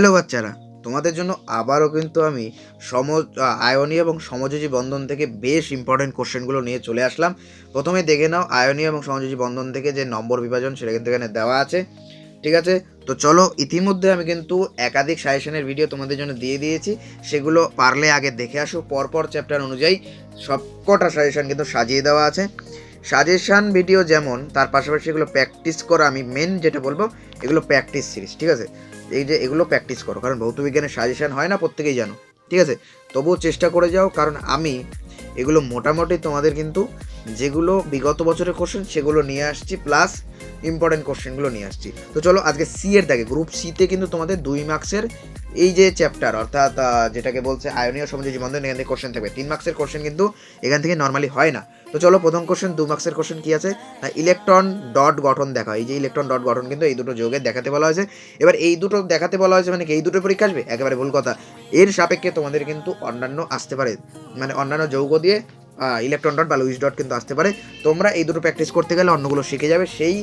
Hello বাচ্চারা, তোমাদের জন্য আবারও কিন্তু আমি সম আয়নী এবং সমযোজী বন্ধন থেকে বেশ ইম্পর্টেন্ট কোশ্চেনগুলো নিয়ে চলে আসলাম। প্রথমে দেখে নাও আয়নী এবং সমযোজী বন্ধন থেকে যে নম্বর বিভাজন সেটা কিন্তু এখানে দেওয়া আছে। ঠিক আছে? তো চলো ইতিমধ্যে আমি কিন্তু একাধিক সাজেশনের ভিডিও তোমাদের জন্য দিয়ে দিয়েছি। সেগুলো পারলে আগে দেখে আসো, পরপর চ্যাপ্টার অনুযায়ী সবকটা সাজেশন কিন্তু সাজিয়ে দেওয়া আছে। সাজেশান ভিডিও যেমন, তার পাশাপাশি এগুলো প্র্যাকটিস করা আমি মেন যেটা বলব, এগুলো প্র্যাকটিস সিরিজ ঠিক আছে? এই যে এগুলো প্র্যাকটিস করো। কারণ ভৌত বিজ্ঞানের সাজেশন হয় না, প্রত্যেকেই জানো। ঠিক আছে? তবুও চেষ্টা করে যাও, কারণ আমি এগুলো মোটামুটি তোমাদের কিন্তু যেগুলো বিগত বছরের কোশ্চেন সেগুলো নিয়ে আসছি প্লাস ইম্পর্টেন্ট কোশ্চেনগুলো নিয়ে আসছি। তো চলো আজকে সি এর দেখে গ্রুপ সিতে কিন্তু তোমাদের দুই মার্কসের এই যে চ্যাপ্টার অর্থাৎ যেটাকে বলছে আয়নীয় সমুদ্র জীবন্ধন এখান থেকে কোশ্চেন থাকবে। তিন মার্কসের কোশ্চেন কিন্তু এখান থেকে নর্মালি হয় না। তো চলো প্রথম কোশ্চেন দু মার্কসের কোশ্চেন কি আছে? না ইলেকট্রন ডট গঠন দেখা এই যে ইলেকট্রন ডট গঠন কিন্তু এই দুটো যোগে দেখাতে বলা হয়েছে। এবার এই দুটো দেখাতে বলা হয়েছে মানে কি? এই দুটো পরীক্ষা আসবে? একেবারে ভুল কথা। এর সাপেক্ষে তোমাদের কিন্তু অন্যান্য আসতে পারে। মানে অন্যান্য যৌগ দিয়ে ইলেকট্রন ডট বা লুইস ডট কিন্তু আসতে পারে। তোমরা এই দুটো প্র্যাকটিস করতে গেলে অন্যগুলো শিখে যাবে। সেই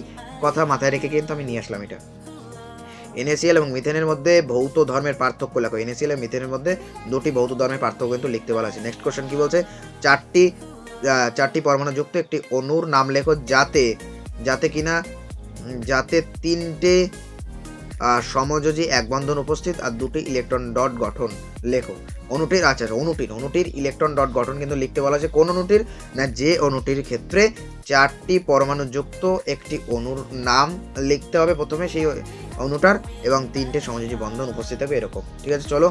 কথা মাথায় রেখে কিন্তু আমি নিয়ে আসলাম এটা। এনএসিএল এবং মিথেনের মধ্যে ভৌত ধর্মের পার্থক্য লেখো। এনএসিএল এবং মিথেনের মধ্যে দুটি ভৌত ধর্মের পার্থক্য কিন্তু লিখতে বলা আছে। নেক্সট কোশ্চেন কি বলছে? চারটি চারটি পরমাণু যুক্ত একটি অণুর নাম লেখো যাতে যাতে কিনা যাতে তিনটে সমযোজী এক বন্ধন উপস্থিত আর দুটি ইলেকট্রন ডট গঠন লেখো। অণুটির আচ্ছা অণুটির অণুটির ইলেকট্রন ডট গঠন কিন্তু লিখতে বলা আছে কোন অণুটির? না, যে অণুটির ক্ষেত্রে চারটি পরমাণু যুক্ত একটি অণুর নাম লিখতে হবে প্রথমে, সেই অণুটার, এবং তিনটে সমযোজী বন্ধন উপস্থিত হবে এরকম। ঠিক আছে, চলো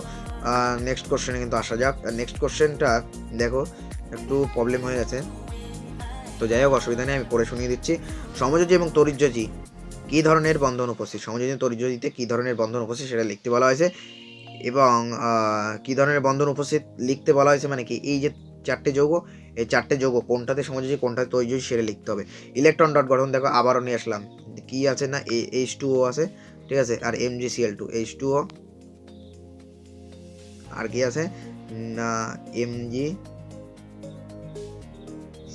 নেক্সট কোশ্চেনে কিন্তু আসা যাক। নেক্সট কোশ্চেনটা দেখো, একটু প্রবলেম হয়ে গেছে। তো যাই হোক, অসুবিধা নেই, আমি পড়ে শুনিয়ে দিচ্ছি। সমযোজী এবং তরিযোজী, কী ধরনের বন্ধন উপস্থিত? সমযোজী এবং তরিযোজীতে কী ধরনের বন্ধন উপস্থিত, সেটা লিখতে বলা হয়েছে। এবং কী ধরনের বন্ধন উপস্থিত লিখতে বলা হয়েছে? মানে কি, এই যে চারটে যৌগ, এই চারটে যৌগ কোনটাতে সমযোজী, কোনটাতে তরিযোজী সেটা লিখতে হবে। ইলেকট্রন ডট গঠন, দেখো, আবারও নিয়ে আসলাম। কি আছে না? এইচ টু ও আছে, ঠিক আছে? আর M G CL two H two O আর কি আছে? না এম জি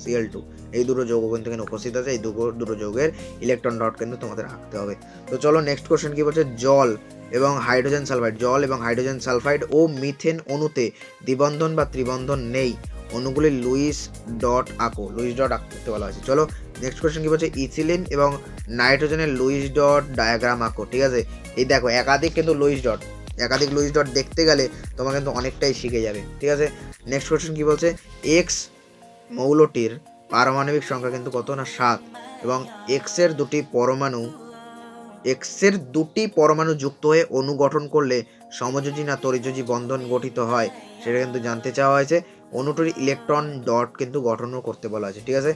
সিএল টু এই দুটো যৌগ কিন্তু এখানে উপস্থিত আছে, এই দুটো দুটো যৌগের ইলেকট্রন ডট কিন্তু তোমাদের আঁকতে হবে। তো চলো নেক্সট কোশ্চেন কি বলছে? জল এবং হাইড্রোজেন সালফাইড জল এবং হাইড্রোজেন সালফাইড ও মিথেন অণুতে দ্বিবন্ধন বা ত্রিবন্ধন নেই। অণুগুলি লুইস ডট আঁকো, লুইস ডট আঁকতে বলা হয়েছে। চলো নেক্সট কোশ্চেন কি বলছে? ইথিলিন এবং নাইট্রোজেনের লুইস ডট ডায়াগ্রাম আঁকো, ঠিক আছে? এই দেখো, একাধিক কিন্তু লুইস ডট, একাধিক লুইস ডট দেখতে গেলে তোমার কিন্তু অনেকটাই শিখে যাবে, ঠিক আছে? নেক্সট কোশ্চেন কি বলছে? এক্স মৌলটির পারমাণবিক সংখ্যা কিন্তু কত না সাত? এবং এক্সের দুটি পরমাণু এক্সের দুটি পরমাণু যুক্ত হয়ে অণু গঠন করলে সমযোজী না তরিযোজী বন্ধন গঠিত হয়, সেটা কিন্তু জানতে চাওয়া হয়েছে। অণুটির ইলেকট্রন ডট কিন্তু গঠনও করতে বলা আছে ঠিক আছে?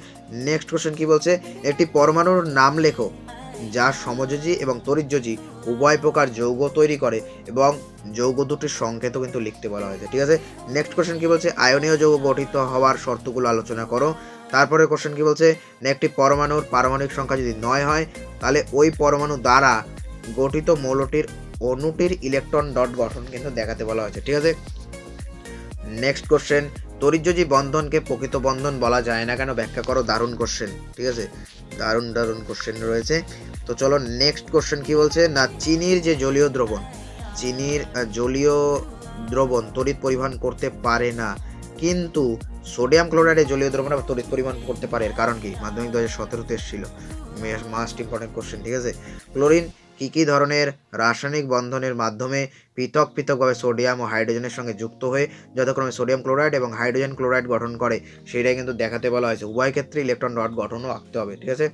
নেক্সট কোশ্চেন কি বলছে? একটি পরমাণুর নাম লেখো, যা সমযোজী এবং তরিযোজী, উভয় প্রকার যৌগ তৈরি করে এবং যৌগ দুটির সংকেতও কিন্তু লিখতে বলা হয়েছে, ঠিক আছে? নেক্সট কোশ্চেন কি বলছে? আয়নীয় যৌগ গঠিত হওয়ার শর্তগুলো আলোচনা করো। তারপরে কোশ্চেন কি বলছে? একটি পরমাণুর পারমাণবিক সংখ্যা যদি নয় হয়, তাহলে ওই পরমাণু দ্বারা গঠিত মৌলটির অণুটির ইলেকট্রন ডট গঠন কিন্তু দেখাতে বলা হয়েছে। ঠিক আছে? নেক্সট কোশ্চেন তরিযোজী বন্ধনকে প্রকৃত বন্ধন বলা যায় না কেন? ব্যাখ্যা করো, দারুণ কোশ্চেন ঠিক আছে? দারুণ দারুণ কোশ্চেন রয়েছে। তো চলো নেক্সট কোশ্চেন কি বলছে? না, চিনির যে জলীয় দ্রবণ, চিনির জলীয় দ্রবণ তড়িৎ পরিবহন করতে পারে না। কিন্তু সোডিয়াম ক্লোরাইডের জলীয় দ্রবণ তড়িৎ পরিবহন করতে পারে। এর কারণ কি? মাধ্যমিক দু হাজার এসেছিল। মাস্ট ইম্পর্টেন্ট কোশ্চেন ঠিক আছে? ক্লোরিন কী কী ধরনের রাসায়নিক বন্ধনের মাধ্যমে পৃথক পৃথকভাবে সোডিয়াম ও হাইড্রোজেনের সঙ্গে যুক্ত হয়ে যথাক্রমে সোডিয়াম ক্লোরাইড এবং হাইড্রোজেন ক্লোরাইড গঠন করে? সেটাই কিন্তু দেখাতে বলা হয়েছে। উভয় ক্ষেত্রে ইলেকট্রন ডট গঠনও আঁকতে হবে, ঠিক আছে?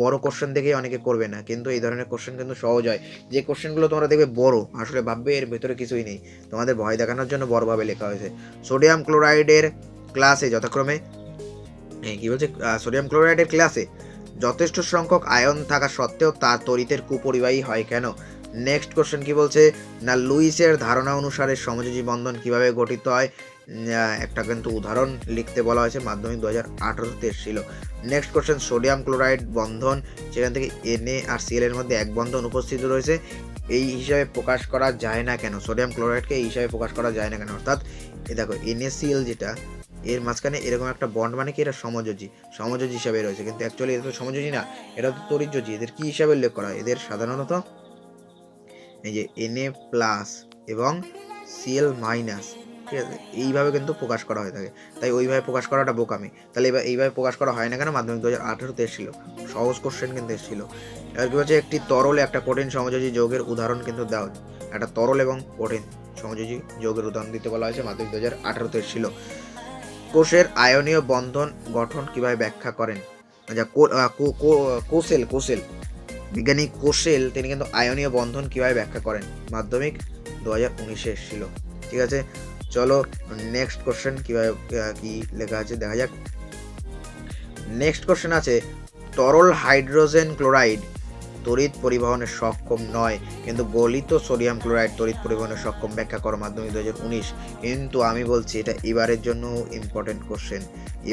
বড় কোশ্চেন দেখেই অনেকে করবে না, কিন্তু এই ধরনের কোশ্চেন কিন্তু সহজ হয়। যে কোশ্চেনগুলো তোমরা দেখবে বড়, আসলে ভাববে এর ভেতরে কিছুই নেই। তোমাদের ভয় দেখানোর জন্য বড়ভাবে লেখা হয়েছে। সোডিয়াম ক্লোরাইডের ক্লাসে, যথাক্রমে এই কি বলছে সোডিয়াম ক্লোরাইডের ক্লাসে যথেষ্ট সংখ্যক আয়ন থাকা সত্ত্বেও তার তড়িতের কুপরিবাহী হয় কেন? নেক্সট কোশ্চেন কি বলছে? না, লুইসের ধারণা অনুসারে সমযোজী বন্ধন কীভাবে গঠিত হয়? একটা কিন্তু উদাহরণ লিখতে বলা হয়েছে, মাধ্যমিক দু হাজার আঠারোতে এসেছিল নেক্সট কোশ্চেন সোডিয়াম ক্লোরাইড বন্ধন সেখান থেকে এনএ আর সিএল এর মধ্যে এক বন্ধন উপস্থিত রয়েছে, এই হিসাবে প্রকাশ করা যায় না কেন? সোডিয়াম ক্লোরাইডকে এই হিসাবে প্রকাশ করা যায় না কেন? অর্থাৎ দেখো এনএসিএল যেটা এর মাঝখানে এরকম একটা বন্ড মানে কি? এটা সমযোজী। সমযোজী হিসাবে রয়েছে। কিন্তু অ্যাকচুয়ালি এটা তো সমযোজী না। এটা তো তরিযোজী এদের কি হিসাবে উল্লেখ করা হয়? এদের সাধারণত এই যে এনএ প্লাস এবং সিএল মাইনাস ঠিক আছে? এইভাবে কিন্তু প্রকাশ করা হয়ে থাকে। তাই ওইভাবে প্রকাশ করাটা বোকামি। তাহলে এবার এইভাবে প্রকাশ করা হয় না কেন? মাধ্যমিক দু হাজার আঠেরোতে এসেছিল। সহজ কোশ্চেন কিন্তু এসেছিল। এবার কি হচ্ছে একটি তরল একটা কঠিন সমযোজী যৌগের উদাহরণ কিন্তু দেওয়া একটা তরল এবং কঠিন সমযোজী যৌগের উদাহরণ দিতে বলা হয়েছে। মাধ্যমিক দু হাজার আঠারোতে এসেছিল। কোষের আয়নীয় বন্ধন গঠন কীভাবে ব্যাখ্যা করেন? আচ্ছা কোসেল কোসেল বিজ্ঞানী কোসেল তিনি কিন্তু আয়নীয় বন্ধন কীভাবে ব্যাখ্যা করেন? মাধ্যমিক দু হাজার উনিশে এসেছিল। ঠিক আছে? চলো নেক্সট কোশ্চেন কীভাবে কি লেখা আছে দেখা যাক। নেক্সট কোশ্চেন আছে, তরল হাইড্রোজেন ক্লোরাইড তড়িৎ পরিবহনে সক্ষম নয়। কিন্তু গলিত সোডিয়াম ক্লোরাইড তড়িৎ পরিবহনে সক্ষম ব্যাখ্যা করো মাধ্যমিক দু হাজার উনিশ। কিন্তু আমি বলছি, এটা এবারের জন্য ইম্পর্টেন্ট কোশ্চেন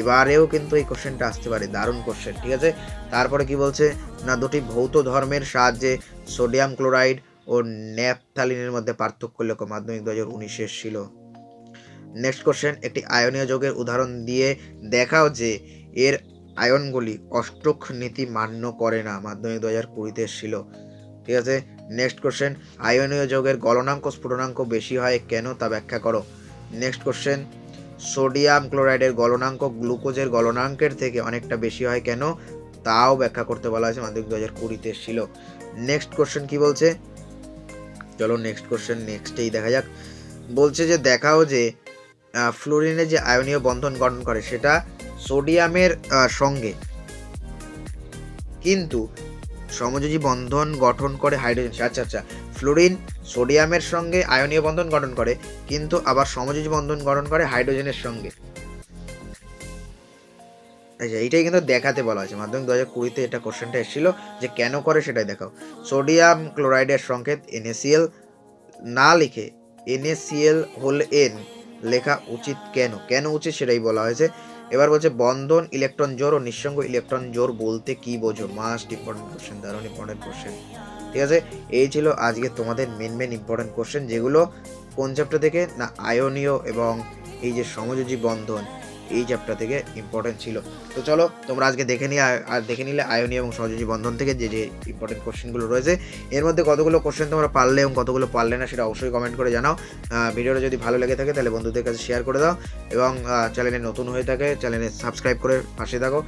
এবারেও কিন্তু এই কোশ্চেনটা আসতে পারে, দারুণ কোশ্চেন ঠিক আছে? তারপরে কি বলছে? না, দুটি ভৌত ধর্মের সাহায্যে সোডিয়াম ক্লোরাইড ও ন্যাপথালিনের মধ্যে পার্থক্য লেখো, মাধ্যমিক দু হাজার উনিশে ছিল। নেক্সট কোশ্চেন একটি আয়নীয় যোগের উদাহরণ দিয়ে দেখাও যে এর আয়নগুলি অষ্টক নীতি মান্য করে না। মাধ্যমিক দু হাজার কুড়িতে ছিল ঠিক আছে? নেক্সট কোশ্চেন আয়নীয় যোগের গলনাঙ্ক স্ফুটনাঙ্ক বেশি হয় কেন তা ব্যাখ্যা করো। নেক্সট কোশ্চেন সোডিয়াম ক্লোরাইডের গলনাঙ্ক গ্লুকোজের গলনাঙ্কের থেকে অনেকটা বেশি হয় কেন তাও ব্যাখ্যা করতে বলা হয়েছে। মাধ্যমিক দু হাজার কুড়িতে ছিল নেক্সট কোশ্চেন কি বলছে? চলো নেক্সট কোশ্চেন নেক্সটেই দেখা যাক। বলছে যে দেখাও যে আহ, ফ্লোরিনের যে আয়নীয় বন্ধন গঠন করে সেটা সোডিয়ামের সঙ্গে। কিন্তু সমযোজী বন্ধন গঠন করে হাইড্রোজেন আচ্ছা আচ্ছা ফ্লোরিন সোডিয়ামের সঙ্গে আয়নীয় বন্ধন গঠন করে, কিন্তু আবার সমযোজী বন্ধন গঠন করে হাইড্রোজেনের সঙ্গে। আচ্ছা এইটাই কিন্তু দেখাতে বলা হয়েছে। মাধ্যমিক দু হাজার কুড়িতে এটা কোশ্চেনটা এসেছিল যে কেন করে সেটাই দেখাও। সোডিয়াম ক্লোরাইডের সংকেত এনএসিএল, না লিখে এনএসিএল হোল এন লেখা উচিত কেন? কেন উচিত সেটাই বলা হয়েছে। এবার বলছে, বন্ধন ইলেকট্রন জোর ও নিঃসঙ্গ ইলেকট্রন জোর বলতে কি বোঝো? মাস্ট ইম্পর্টেন্ট কোশ্চেন দারুণ ইম্পর্টেন্ট কোশ্চেন ঠিক আছে? এই ছিল আজকে তোমাদের মেন মেন ইম্পর্টেন্ট কোশ্চেন যেগুলো কোন চ্যাপ্টার থেকে? না, আয়নীয় এবং এই যে সমযোজী বন্ধন। এই চ্যাপ্টার থেকে ইম্পর্টেন্ট ছিল। তো চলো, তোমরা আজকে দেখে নিয়ে আর দেখে নিলে আয়নীয় এবং সহযোগী বন্ধন থেকে যে যে ইম্পর্টেন্ট কোশ্চেনগুলো রয়েছে। এর মধ্যে কতগুলো কোশ্চেন তোমরা পারলে এবং কতগুলো পারলে না সেটা অবশ্যই কমেন্ট করে জানাও। ভিডিওটা যদি ভালো লেগে থাকে তাহলে বন্ধুদের কাছে শেয়ার করে দাও এবং চ্যানেলে নতুন হয়ে থাকে চ্যানেলে সাবস্ক্রাইব করে পাশে থাকো।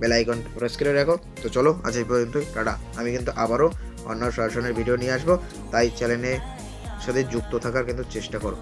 বেল আইকন প্রেস করে রাখো। তো চলো, আজ এই পর্যন্তই। টাটা। আমি কিন্তু আবারও অন্য সরাসরি ভিডিও নিয়ে আসব। তাই চ্যানেলে সাথে যুক্ত থাকার কিন্তু চেষ্টা করো।